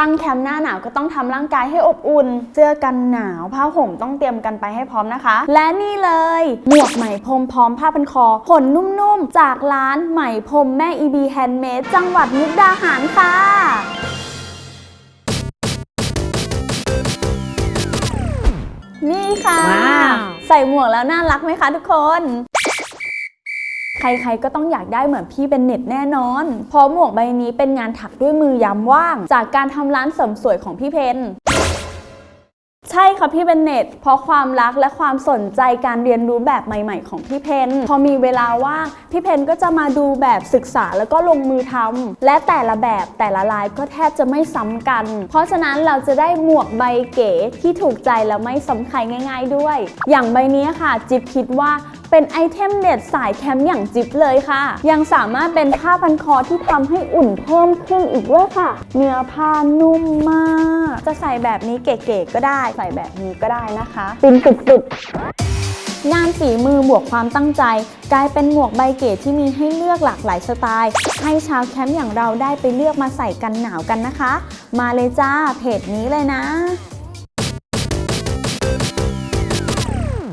ตั้งแคมป์หน้าหนาวก็ต้องทำร่างกายให้อบอุ่น เสื้อกันหนาว ผ้าห่มต้องเตรียมกันไปให้พร้อมนะคะ และนี่เลย หมวกไหมพรมพร้อมผ้าพันคอ ขนนุ่มๆ จากร้านไหมพรมแม่อีบีแฮนด์เมดจังหวัดมุกดาหารค่ะนี่ค่ะว้าวใส่หมวกแล้วน่ารักไหมคะทุกคน ใครๆก็ต้องอยากได้เหมือนพี่เป็นเน็ตแน่นอน เพราะหมวกใบนี้เป็นงานถักด้วยมือยามว่าง จากการทำร้านเสริมสวยของพี่เพนใช่ค่ะพี่เบนเน็ตเพราะความรักและความสนใจการเรียนรู้แบบใหม่ ๆ ของพี่เพนพอมีเวลาว่างพี่เพนก็จะมาดูแบบศึกษาแล้วก็ลงมือทำและแต่ละแบบแต่ละลายก็แทบจะไม่ซ้ำกัน เพราะฉะนั้นเราจะได้หมวกใบเก๋ที่ถูกใจและไม่ซ้ำใครง่าย ๆด้วย อย่างใบนี้ค่ะ จิ๊บคิดว่า เป็นไอเทมเด็ดสายแคมป์อย่างจิ๊บเลยค่ะ ยังสามารถเป็นผ้าพันคอที่ทำให้อุ่นเพิ่มขึ้นอีกด้วยค่ะ เนื้อผ้านุ่มมาก จะใส่แบบนี้เก๋ๆก็ได้ ใส่แบบนี้ก็ได้นะคะฟินสุดๆงานฝีมือบวกความตั้งใจ กลายเป็นหมวกใบเก๋ที่มีให้เลือกหลากหลายสไตล์ ให้ชาวแคมป์อย่างเราได้ไปเลือกมาใส่กันหนาวกันนะคะ มาเลยจ้าเพจนี้เลยนะ